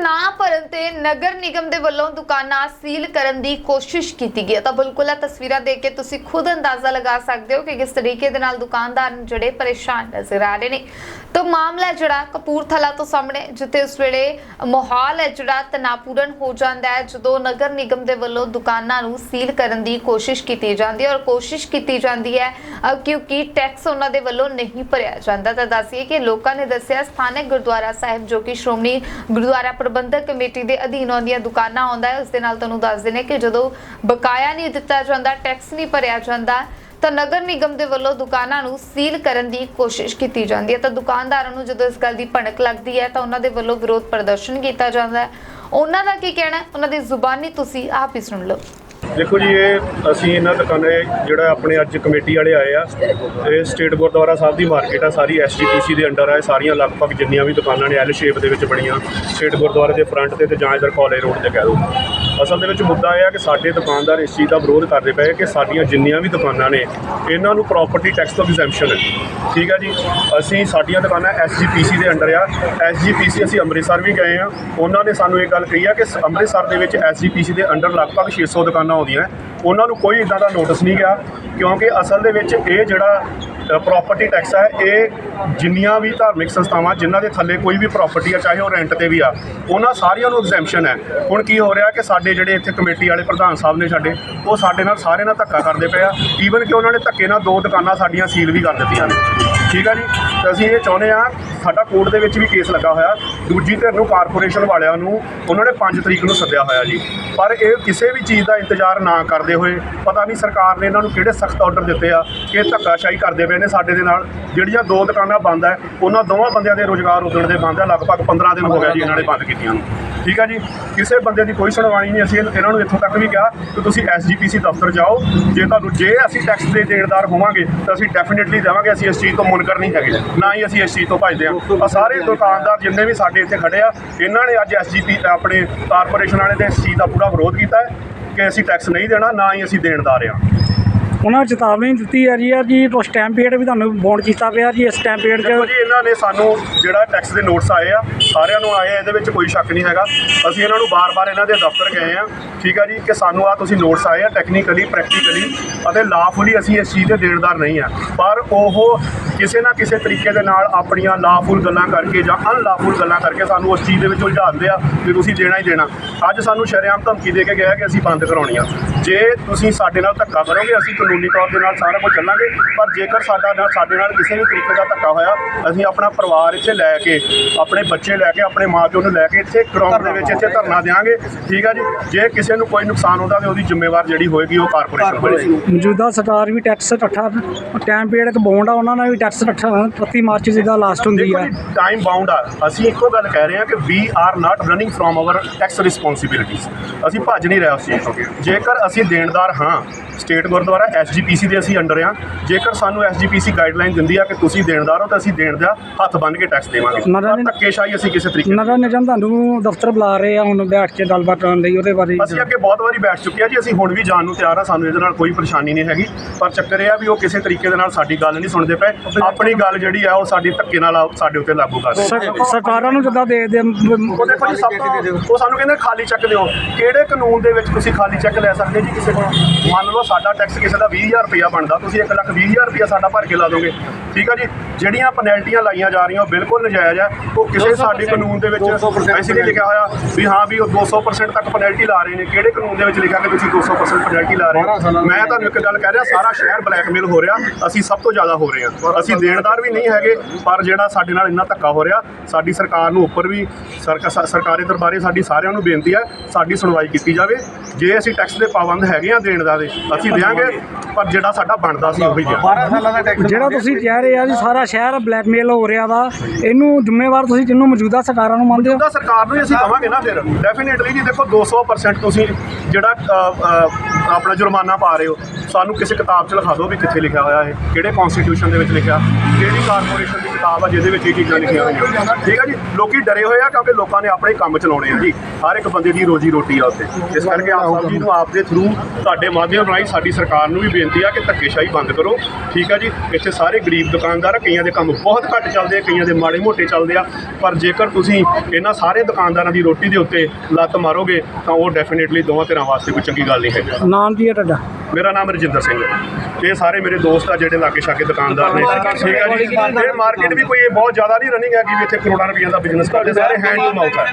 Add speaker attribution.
Speaker 1: ਨਾ ਭਰਨ ਤੇ ਨਗਰ ਨਿਗਮ ਦੇ ਵੱਲੋਂ ਦੁਕਾਨਾਂ ਸੀਲ ਕਰਨ ਦੀ ਕੋਸ਼ਿਸ਼ ਕੀਤੀ ਗਈ ਤਾਂ ਬਿਲਕੁਲ ਇਹ ਤਸਵੀਰਾਂ ਦੇਖ ਕੇ ਤੁਸੀਂ ਖੁਦ ਅੰਦਾਜ਼ਾ ਲਗਾ ਸਕਦੇ ਹੋ ਕਿ ਕਿਸ ਤਰੀਕੇ ਦੇ ਨਾਲ ਦੁਕਾਨਦਾਰ ਜਿਹੜੇ ਪਰੇਸ਼ਾਨ ਨਜ਼ਰ ਆ ਰਹੇ ਨੇ। ਤਾਂ ਮਾਮਲਾ ਜਿਹੜਾ ਕਪੂਰਥਲਾ ਤੋਂ ਸਾਹਮਣੇ, ਜਿੱਥੇ ਉਸ ਵੇਲੇ ਮਾਹੌਲ ਹੈ ਜਿਹੜਾ ਤਣਾਪੂਰਨ ਹੋ ਜਾਂਦਾ ਹੈ, ਜਦੋਂ ਨਗਰ ਨਿਗਮ ਦੇ ਵੱਲੋਂ ਦੁਕਾਨਾਂ ਨੂੰ ਸੀਲ ਕਰਨ ਦੀ ਕੋਸ਼ਿਸ਼ ਕੀਤੀ ਜਾਂਦੀ ਹੈ ਔਰ ਕੋਸ਼ਿਸ਼ ਕੀਤੀ ਜਾਂਦੀ ਹੈ ਕਿਉਂਕਿ ਟੈਕਸ ਉਹਨਾਂ ਦੇ ਵੱਲੋਂ ਨਹੀਂ ਭਰਿਆ ਜਾਂਦਾ। ਤਾਂ ਦੱਸੀਏ ਕਿ ਲੋਕਾਂ ਨੇ ਦੱਸਿਆ, ਸਥਾਨਕ ਗੁਰਦੁਆਰਾ ਸਾਹਿਬ ਜੋ ਕਿ ਸ਼੍ਰੋਮਣੀ ਗੁਰਦੁਆਰਾ ਪ੍ਰਬੰਧਕ ਕਮੇਟੀ ਦੇ ਅਧੀਨ ਆਉਂਦੀਆਂ ਦੁਕਾਨਾਂ ਆਉਂਦਾ ਹੈ। ਉਸ ਦੇ ਨਾਲ ਤੁਹਾਨੂੰ ਦੱਸ ਦਿੰਦੇ ਕਿ ਜਦੋਂ ਬਕਾਇਆ ਨਹੀਂ ਦਿੱਤਾ ਜਾਂਦਾ ਟੈਕਸ ਨਹੀਂ ਭਰਿਆ ਜਾਂਦਾ, ਤਾਂ ਨਗਰ ਨਿਗਮ ਦੇ ਵੱਲੋਂ ਦੁਕਾਨਾਂ ਨੂੰ ਸੀਲ ਕਰਨ ਦੀ ਕੋਸ਼ਿਸ਼ ਕੀਤੀ ਜਾਂਦੀ ਹੈ। ਤਾਂ ਦੁਕਾਨਦਾਰਾਂ ਨੂੰ ਜਦੋਂ ਇਸ ਗੱਲ ਦੀ ਭਣਕ ਲੱਗਦੀ ਹੈ, ਤਾਂ ਉਹਨਾਂ ਦੇ ਵੱਲੋਂ ਵਿਰੋਧ ਪ੍ਰਦਰਸ਼ਨ ਕੀਤਾ ਜਾਂਦਾ ਹੈ। ਉਹਨਾਂ ਦਾ ਕੀ ਕਹਿਣਾ ਉਹਨਾਂ ਦੀ ਜ਼ੁਬਾਨੀ ਤੁਸੀਂ ਆਪ ਹੀ ਸੁਣ ਲਓ।
Speaker 2: ਦੇਖੋ ਜੀ, ਇਹ ਅਸੀਂ ਇਹਨਾਂ ਦੁਕਾਨੇ ਜਿਹੜਾ ਆਪਣੇ ਅੱਜ ਕਮੇਟੀ ਵਾਲੇ ਆਏ ਆ ਇਹ ਸਟੇਟ ਗੁਰਦੁਆਰਾ ਸਾਹਿਬ ਦੀ ਮਾਰਕੀਟ ਆ, ਸਾਰੀ ਐਸਜੀਪੀਸੀ ਦੇ ਅੰਡਰ ਆ ਸਾਰੀਆਂ ਲਗਭਗ ਜਿੰਨੀਆਂ ਵੀ ਦੁਕਾਨਾਂ ਨੇ ਐਲ ਸ਼ੇਪ ਦੇ ਵਿੱਚ ਬਣੀਆਂ, ਸਟੇਟ ਗੁਰਦੁਆਰੇ ਦੇ ਫਰੰਟ ਤੇ ਤੇ ਜਾਂ ਇਧਰ ਕਾਲਜ ਰੋਡ ਤੇ ਕਹਿ ਦੋ ਅਸਲ ਦੇ ਵਿੱਚ ਮੁੱਦਾ ਇਹ ਹੈ ਕਿ ਸਾਡੇ ਦੁਕਾਨਦਾਰ ਇਸ ਚੀਜ਼ ਦਾ ਵਿਰੋਧ ਕਰਦੇ ਪਏ ਕਿ ਸਾਡੀਆਂ ਜਿੰਨੀਆਂ ਵੀ ਦੁਕਾਨਾਂ ਨੇ, ਇਹਨਾਂ ਨੂੰ ਪ੍ਰਾਪਰਟੀ ਟੈਕਸ ਤੋਂ ਐਗਜ਼ੈਂਪਸ਼ਨ ਹੈ ਠੀਕ ਹੈ ਜੀ? ਅਸੀਂ, ਸਾਡੀਆਂ ਦੁਕਾਨਾਂ ਐਸਜੀਪੀਸੀ ਦੇ ਅੰਡਰ ਆ। ਐਸਜੀਪੀਸੀ ਅਸੀਂ ਅੰਮ੍ਰਿਤਸਰ ਵੀ ਗਏ ਆ। ਉਹਨਾਂ ਨੇ ਸਾਨੂੰ ਇਹ ਗੱਲ ਕਹੀ ਆ ਕਿ ਸ- ਅੰਮ੍ਰਿਤਸਰ ਦੇ ਵਿੱਚ ਐਸਜੀਪੀਸੀ ਦੇ ਅੰਡਰ ਲਗਭਗ 600 ਦੁਕਾਨਾਂ ਆਉਂਦੀਆਂ। ਉਹਨਾਂ ਨੂੰ ਕੋਈ ਇਦਾਂ ਦਾ ਨੋਟਿਸ ਨਹੀਂ ਗਿਆ, ਕਿਉਂਕਿ ਅਸਲ ਦੇ ਵਿੱਚ ਇਹ ਜਿਹੜਾ ਪ੍ਰਾਪਰਟੀ ਟੈਕਸ ਹੈ ਇਹ ਜਿੰਨੀਆਂ ਵੀ ਧਾਰਮਿਕ ਸੰਸਥਾਵਾਂ, ਜਿਨ੍ਹਾਂ ਦੇ ਥੱਲੇ ਕੋਈ ਵੀ ਪ੍ਰਾਪਰਟੀ ਆ, ਚਾਹੇ ਉਹ ਰੈਂਟ ਤੇ ਵੀ ਆ, ਉਹਨਾਂ ਸਾਰਿਆਂ ਨੂੰ ਐਗਜ਼ੈਂਪਸ਼ਨ ਹੈ। ਹੁਣ ਕੀ ਹੋ ਰਿਹਾ ਕਿ ਸਾਡੇ ਜਿਹੜੇ ਇੱਥੇ ਕਮੇਟੀ ਵਾਲੇ ਪ੍ਰਧਾਨ ਸਾਹਿਬ ਨੇ ਸਾਡੇ, ਉਹ ਸਾਡੇ ਨਾਲ ਸਾਰੇ ਨਾਲ ਧੱਕਾ ਕਰਦੇ ਪਏ ਆ। ਈਵਨ ਕਿ ਉਹਨਾਂ ਨੇ ਧੱਕੇ ਨਾਲ ਦੋ ਦੁਕਾਨਾਂ ਸਾਡੀਆਂ ਸੀਲ ਵੀ ਕਰ ਦਿੱਤੀਆਂ ਨੇ। ਠੀਕ ਆ ਜੀ? ਤੇ ਅਸੀਂ ਇਹ ਚਾਹੁੰਦੇ ਆ, ਸਾਡਾ ਕੋਰਟ ਦੇ ਵਿੱਚ ਵੀ ਕੇਸ ਲੱਗਾ ਹੋਇਆ। ਦੂਜੀ ਧਿਰ ਨੂੰ ਕਾਰਪੋਰੇਸ਼ਨ ਵਾਲਿਆਂ ਨੂੰ ਉਹਨਾਂ ਨੇ 5 ਤਰੀਕ ਨੂੰ ਸੱਦਿਆ ਹੋਇਆ ਜੀ। ਪਰ ਇਹ ਕਿਸੇ ਵੀ ਚੀਜ਼ ਦਾ ਇੰਤਜ਼ਾਰ ਨਾ ਕਰਦੇ ਹੋਏ, ਪਤਾ ਨਹੀਂ ਸਰਕਾਰ ਨੇ ਇਹਨਾਂ ਨੂੰ ਕਿਹੜੇ ਸਖਤ ਆਰਡਰ ਦਿੱਤੇ ਆ ਕਿ ਧੱਕਾਸ਼ਾਹੀ ਕਰਦੇ ਪਏ ਨੇ ਸਾਡੇ ਦੇ ਨਾਲ। ਜਿਹੜੀਆਂ ਦੋ ਦੁਕਾਨਾਂ ਬੰਦ ਹੈ। ਉਹਨਾਂ ਦੋਵਾਂ ਬੰਦਿਆਂ ਦੇ ਰੋਜ਼ਗਾਰ ਉਦਣ ਦੇ ਬੰਦ ਹੈ। ਲਗਭਗ 15 ਦਿਨ ਹੋ ਗਿਆ ਜੀ ਇਹਨਾਂ ਨੇ ਬੰਦ ਕੀਤੀਆਂ ਨੂੰ। ਠੀਕ ਹੈ ਜੀ? ਕਿਸੇ ਬੰਦੇ ਦੀ ਕੋਈ ਸੁਣਵਾਈ ਨਹੀਂ। ਅਸੀਂ ਇਹਨਾਂ ਨੂੰ ਇੱਥੋਂ ਤੱਕ ਵੀ ਕਿਹਾ ਕਿ ਤੁਸੀਂ ਐਸਜੀਪੀਸੀ ਦਫ਼ਤਰ ਜਾਓ। ਜੇ ਤੁਹਾਨੂੰ ਜੇ ਅਸੀਂ ਟੈਕਸ ਦੇ ਦੇਣਦਾਰ ਹੋਵਾਂਗੇ, ਤਾਂ ਅਸੀਂ ਡੈਫੀਨਿਟਲੀ ਦੇਵਾਂਗੇ। ਅਸੀਂ ਇਸ ਚੀਜ਼ ਤੋਂ ਮੁਨਕਰ ਨਹੀਂ ਹੈਗੇ। ਨਾ ਹੀ ਅਸੀਂ ਇਸ ਚੀਜ਼ ਤੋਂ ਭੱਜਦੇ ਹਾਂ। ਆ ਸਾਰੇ ਦੁਕਾਨਦਾਰ ਜਿੰਨੇ ਵੀ ਸਾਡੇ ਇੱਥੇ ਖੜੇ ਆ, ਇਹਨਾਂ ਨੇ ਅੱਜ ਐਸਜੀਪੀ ਆਪਣੇ ਕਾਰਪੋਰੇਸ਼ਨ ਵਾਲੇ ਦੇ ਇਸ ਚੀਜ਼ ਦਾ ਪੂਰਾ ਵਿਰੋਧ ਕੀਤਾ ਕਿ ਅਸੀਂ ਟੈਕਸ ਨਹੀਂ ਦੇਣਾ, ਨਾ ਹੀ ਅਸੀਂ ਦੇਣਦਾਰ ਆ
Speaker 3: ਉਹਨਾਂ ਨੇ ਚੇਤਾਵਨੀ ਦਿੱਤੀ ਹੈ ਜੀ। ਆ ਜੀ, ਉਸ ਟਾਈਮ ਪੀਰੀਅਡ ਵੀ ਤੁਹਾਨੂੰ ਬੌਂਡ ਕੀਤਾ ਪਿਆ ਜੀ, ਇਸ ਟਾਈਮ ਪੀਰੀਅਡ
Speaker 2: ਦੇਖੋ ਜੀ, ਇਹਨਾਂ ਨੇ ਸਾਨੂੰ ਜਿਹੜਾ ਟੈਕਸ ਦੇ ਨੋਟਸ ਆਏ ਆ, ਸਾਰਿਆਂ ਨੂੰ ਆਏ ਆ, ਇਹਦੇ ਵਿੱਚ ਕੋਈ ਸ਼ੱਕ ਨਹੀਂ ਹੈਗਾ। ਅਸੀਂ ਇਹਨਾਂ ਨੂੰ ਬਾਰ-ਬਾਰ ਇਹਨਾਂ ਦੇ ਦਫ਼ਤਰ ਗਏ ਆ। ਠੀਕ ਆ ਜੀ, ਕਿ ਸਾਨੂੰ ਆ ਤੁਸੀਂ ਨੋਟਸ ਆਏ ਆ ਟੈਕਨੀਕਲੀ ਪ੍ਰੈਕਟੀਕਲੀ ਅਤੇ ਲਾਫੁਲੀ ਅਸੀਂ ਇਸ ਚੀਜ਼ ਦੇ ਦੇਣਦਾਰ ਨਹੀਂ ਆ। ਪਰ ਉਹ ਕਿਸੇ ਨਾ ਕਿਸੇ ਤਰੀਕੇ ਦੇ ਨਾਲ ਆਪਣੀਆਂ ਲਾਫੁਲ ਗੱਲਾਂ ਕਰਕੇ ਜਾਂ ਅਨਲਾਫੁਲ ਗੱਲਾਂ ਕਰਕੇ ਸਾਨੂੰ ਉਸ ਚੀਜ਼ ਦੇ ਵਿੱਚ ਉਲਝਾਉਂਦੇ ਆ ਕਿ ਤੁਸੀਂ ਦੇਣਾ ਹੀ ਦੇਣਾ। ਅੱਜ ਸਾਨੂੰ ਸ਼ਰੇਆਮ ਧਮਕੀ ਦੇ ਕੇ ਗਿਆ ਕਿ ਅਸੀਂ ਬੰਦ ਕਰਾਉਣੀ ਆ। ਜੇ ਤੁਸੀਂ ਸਾਡੇ ਨਾਲ ਧੱਕਾ ਕਰੋਗੇ, ਅਸੀਂ ਕਾਨੂੰਨੀ ਤੌਰ ਦੇ ਨਾਲ ਸਾਰਾ ਕੁਝ ਚੱਲਾਂਗੇ ਪਰ ਜੇਕਰ ਸਾਡਾ ਨਾਲ ਸਾਡੇ ਨਾਲ ਕਿਸੇ ਵੀ ਤਰੀਕੇ ਦਾ ਧੱਕਾ ਹੋਇਆ ਅਸੀਂ ਆਪਣਾ ਪਰਿਵਾਰ ਇੱਥੇ ਲੈ ਕੇ ਆਪਣੇ ਬੱਚੇ ਲੈ ਕੇ ਆਪਣੇ ਮਾਪਿਓ ਨੂੰ ਲੈ ਕੇ ਇੱਥੇ ਗਰਾਊਂਡ ਦੇ ਵਿੱਚ ਇੱਥੇ ਧਰਨਾ ਦੇਵਾਂਗੇ ਠੀਕ ਆ ਜੀ? ਜੇ ਕਿਸੇ ਨੂੰ ਕੋਈ ਨੁਕਸਾਨ ਹੁੰਦਾ ਤੇ ਉਹਦੀ ਜ਼ਿੰਮੇਵਾਰ ਜਿਹੜੀ ਹੋਏਗੀ ਉਹ ਕਾਰਪੋਰੇਸ਼ਨ ਹੋਏਗੀ
Speaker 3: ਮੌਜੂਦਾ ਸਰਕਾਰ ਵੀ ਟੈਕਸ ਇਕੱਠਾ ਟਾਈਮ ਪੀਰੀਅਡ ਇੱਕ ਬੌਂਡ ਆ ਉਹਨਾਂ ਨੇ ਵੀ ਟੈਕਸ ਇਕੱਠਾ 31 ਮਾਰਚ ਜਿਹਦਾ ਲਾਸਟ ਹੁੰਦੀ ਆ।
Speaker 2: ਜੀ ਟਾਈਮ ਬਾਉਂਡ ਆ। ਅਸੀਂ ਇੱਕੋ ਗੱਲ ਕਹਿ ਰਹੇ ਹਾਂ ਕਿ we are not running from our tax responsibilities ਅਸੀਂ ਭੱਜ ਨਹੀਂ ਰਹੇ ਉਸ ਚੀਜ਼ ਤੋਂ। ਜੇਕਰ ਅਸੀਂ ਦੇਣਦਾਰ ਹਾਂ ਸਟੇਟ ਗੁਰਦੁਆਰਾ ਐਸਜੀਪੀਸੀ ਦੇ ਅਸੀਂ ਅੰਡਰ ਆ ਜੇਕਰ ਸਾਨੂੰ ਐਸਜੀਪੀਸੀ ਗਾਈਡਲਾਈਨ ਦਿੰਦੀ ਆ ਕਿ ਤੁਸੀਂ ਦੇਣਦਾਰ ਹੋ ਤਾਂ ਅਸੀਂ ਦੇਣ ਦਾ ਹੱਥ ਬੰਨ ਕੇ ਟੈਕਸ ਦੇਵਾਂਗੇ। ਪਰ ਧੱਕੇਸ਼ਾਹੀ ਅਸੀਂ ਕਿਸੇ ਤਰੀਕੇ
Speaker 3: ਨਗਰ ਨਿਗਮ ਤੁਹਾਨੂੰ ਦਫ਼ਤਰ ਬੁਲਾ ਰਹੇ ਆ ਹੁਣ ਬੈਠ ਕੇ ਗੱਲਬਾਤ ਕਰਨ ਲਈ ਉਹਦੇ ਬਾਰੇ।
Speaker 2: ਅਸੀਂ ਅੱਗੇ ਬਹੁਤ ਵਾਰੀ ਬੈਠ ਚੁੱਕੇ ਆ ਜੀ ਅਸੀਂ ਹੁਣ ਵੀ ਜਾਣ ਨੂੰ ਤਿਆਰ ਆ ਸਾਨੂੰ ਇਹਦੇ ਨਾਲ ਕੋਈ ਪਰੇਸ਼ਾਨੀ ਨਹੀਂ ਹੈਗੀ। ਪਰ ਚੱਕਰ ਇਹ ਆ ਵੀ ਉਹ ਕਿਸੇ ਤਰੀਕੇ ਦੇ ਨਾਲ ਸਾਡੀ ਗੱਲ ਨਹੀਂ ਸੁਣਦੇ ਪਏ। ਆਪਣੀ ਗੱਲ ਜਿਹੜੀ ਆ ਉਹ ਸਾਡੀ ਧੱਕੇ ਨਾਲ ਸਾਡੇ ਉੱਤੇ ਲਾਗੂ ਕਰ
Speaker 3: ਸਰਕਾਰਾਂ ਨੂੰ ਜਿੱਦਾਂ ਦੇ ਦੇ
Speaker 2: ਉਹ ਸਾਨੂੰ ਕਹਿੰਦੇ ਖਾਲੀ ਚੈੱਕ ਦਿਓ। ਕਿਹੜੇ ਕਾਨੂੰਨ ਦੇ ਵਿੱਚ ਤੁਸੀਂ ਖਾਲੀ ਚੈੱਕ ਲੈ ਸਕਦੇ ਜੀ ਕਿਸੇ ਕੋਲੋਂ? ਮੰਨ ਲਓ ਸਾਡਾ ਟੈਕਸ ਕਿਸੇ ਦਾ 20000 ਰੁਪਇਆ ਬਣਦਾ ਤੁਸੀਂ 1 ਲੱਖ 20000 ਰੁਪਇਆ ਸਾਡਾ ਭਰ ਕੇ ਲਾ ਦੋਗੇ। ਠੀਕ ਆ ਜੀ? ਜਿਹੜੀਆਂ ਪੈਨਲਟੀਆਂ ਲਾਈਆਂ ਜਾ ਰਹੀਆਂ ਉਹ ਬਿਲਕੁਲ ਨਜਾਇਜ਼ ਆ। ਉਹ ਕਿਸੇ ਸਾਡੇ ਕਾਨੂੰਨ ਦੇ ਵਿੱਚ ਐਸੀ ਨਹੀਂ ਲਿਖਿਆ ਹੋਇਆ ਵੀ ਹਾਂ ਵੀ ਉਹ 200% ਤੱਕ ਪੈਨਲਟੀ ਲਾ ਰਹੇ ਨੇ। ਕਿਹੜੇ ਕਾਨੂੰਨ ਦੇ ਵਿੱਚ ਲਿਖਿਆ ਕਿ ਤੁਸੀਂ 200% ਪੈਨਲਟੀ ਲਾ ਰਹੇ ਹੋ? ਮੈਂ ਤੁਹਾਨੂੰ ਇੱਕ ਗੱਲ ਕਹਿ ਰਿਹਾ ਸਾਰਾ ਸ਼ਹਿਰ ਬਲੈਕਮੇਲ ਹੋ ਰਿਹਾ। ਅਸੀਂ ਸਭ ਤੋਂ ਜ਼ਿਆਦਾ ਹੋ ਰਹੇ ਹਾਂ। ਅਸੀਂ ਦੇਣਦਾਰ ਵੀ ਨਹੀਂ ਹੈਗੇ ਪਰ ਜਿਹੜਾ ਸਾਡੇ ਨਾਲ ਇੰਨਾ ਧੱਕਾ ਹੋ ਰਿਹਾ ਸਾਡੀ ਸਰਕਾਰ ਨੂੰ ਉੱਪਰ ਵੀ ਸਰਕਾਰੀ ਦਰਬਾਰੇ ਸਾਡੀ ਸਾਰਿਆਂ ਨੂੰ ਬੇਨਤੀ ਹੈ ਸਾਡੀ ਸੁਣਵਾਈ ਕੀਤੀ ਜਾਵੇ। ਜੇ ਅਸੀਂ ਟੈਕਸ ਦੇ ਪਾਬੰਦ ਹੈਗੇ ਆ ਦੇਣ ਦਾ ਦੇ ਅਸੀਂ ਦੇਾਂਗੇ ਪਰ ਜਿਹੜਾ ਸਾਡਾ ਬਣਦਾ ਸੀ ਉਹੀ ਦਿਆਂਗੇ
Speaker 3: ਜਿਹੜਾ ਤੁਸੀਂ ਕਹਿ ਰਹੇ ਆ ਜੀ ਸਾਰਾ ਸ਼ਹਿਰ ਬਲੈਕਮੇਲ ਹੋ ਰਿਹਾ ਵਾ। ਇਹਨੂੰ ਜ਼ਿੰਮੇਵਾਰ ਤੁਸੀਂ ਜਿਹਨੂੰ ਮੌਜੂਦਾ ਸਰਕਾਰਾਂ ਨੂੰ ਮੰਨਦੇ ਹੋ?
Speaker 2: ਸਰਕਾਰ ਨੂੰ ਹੀ ਅਸੀਂ ਕਵਾਂਗੇ ਨਾ ਫਿਰ। ਡੈਫੀਨਿਟਲੀ ਜੀ ਦੇਖੋ 200% ਤੁਸੀਂ ਜਿਹੜਾ ਆਪਣਾ ਜੁਰਮਾਨਾ ਪਾ ਰਹੇ ਹੋ, ਸਾਨੂੰ ਕਿਸੇ ਕਿਤਾਬ 'ਚ ਲਿਖਾ ਦਿਓ ਵੀ ਕਿੱਥੇ ਲਿਖਿਆ ਹੋਇਆ ਹੈ ਕਿਹੜੇ ਕਨਸਟੀਟਿਊਸ਼ਨ ਦੇ ਵਿੱਚ ਲਿਖਿਆ, ਕਿਹੜੀ ਕਾਰਪੋਰੇਸ਼ਨ ਦੀ ਕਿਤਾਬ ਆ ਜਿਹਦੇ ਵਿੱਚ ਇਹ ਚੀਜ਼ਾਂ ਲਿਖੀਆਂ ਹੋਈਆਂ। ਠੀਕ ਆ ਜੀ? ਲੋਕੀ ਡਰੇ ਹੋਏ ਆ ਕਿਉਂਕਿ ਲੋਕਾਂ ਨੇ ਆਪਣੇ ਕੰਮ ਚਲਾਉਣੇ ਆ ਜੀ। ਹਰ ਇੱਕ ਬੰਦੇ ਦੀ ਰੋਜੀ ਰੋਟੀ ਆ ਉੱਥੇ। ਇਸ ਕਰਕੇ ਆਪ ਸਾਹਿਬ ਜੀ ਨੂੰ ਆਪ ਦੇ ਥਰੂ ਤੁਹਾਡੇ ਮਾਧਿਅਮ ਰਾਹੀਂ ਸਾਡੀ ਸਰਕਾਰ ਨੂੰ ਵੀ ਬੇਨਤੀ ਆ ਕਿ ਧੱਕੇਸ਼ਾਹੀ ਬੰਦ ਕਰੋ। ਠੀਕ ਆ ਜੀ? ਇੱਥੇ ਸਾਰੇ ਗਰੀਬ ਦੁਕਾਨਦਾਰ, ਕਈਆਂ ਦੇ ਕੰਮ ਬਹੁਤ ਘੱਟ ਚੱਲਦੇ ਆ, ਕਈਆਂ ਦੇ ਮਾੜੇ ਮੋਟੇ ਚੱਲਦੇ ਆ। ਪਰ ਜੇਕਰ ਤੁਸੀਂ ਇਹਨਾਂ ਸਾਰੇ ਦੁਕਾਨਦਾਰਾਂ ਦੀ ਰੋਟੀ ਦੇ ਉੱਤੇ ਲੱਤ ਮਾਰੋਗੇ, ਤਾਂ ਉਹ ਡੈਫੀਨੇਟਲੀ ਦੋਵਾਂ ਧਿਰਾਂ ਵਾਸਤੇ ਕੋਈ ਚੰਗੀ ਗੱਲ ਨਹੀਂ ਹੈ
Speaker 3: ਨਾਮ ਕੀ ਹੈ ਤੁਹਾਡਾ?
Speaker 2: ਮੇਰਾ ਨਾਮ ਰਜਿੰਦਰ ਸਿੰਘ ਹੈ। ਇਹ ਸਾਰੇ ਮੇਰੇ ਦੋਸਤ ਆ ਜਿਹੜੇ ਲਾਗੇ ਛਾਗੇ ਦੁਕਾਨਦਾਰ ਨੇ। ਠੀਕ ਹੈ ਜੀ? ਇਹ ਮਾਰਕੀਟ ਵੀ ਕੋਈ ਬਹੁਤ ਜ਼ਿਆਦਾ ਨਹੀਂ ਰਨਿੰਗ ਹੈਗੀ ਵੀ ਇੱਥੇ ਕਰੋੜਾਂ ਰੁਪਈਆ ਦਾ ਬਿਜ਼ਨਸ ਕਰਦੇ। ਸਾਰੇ ਹੈਂਡ ਟੂ ਮਾਊਥ ਹੈ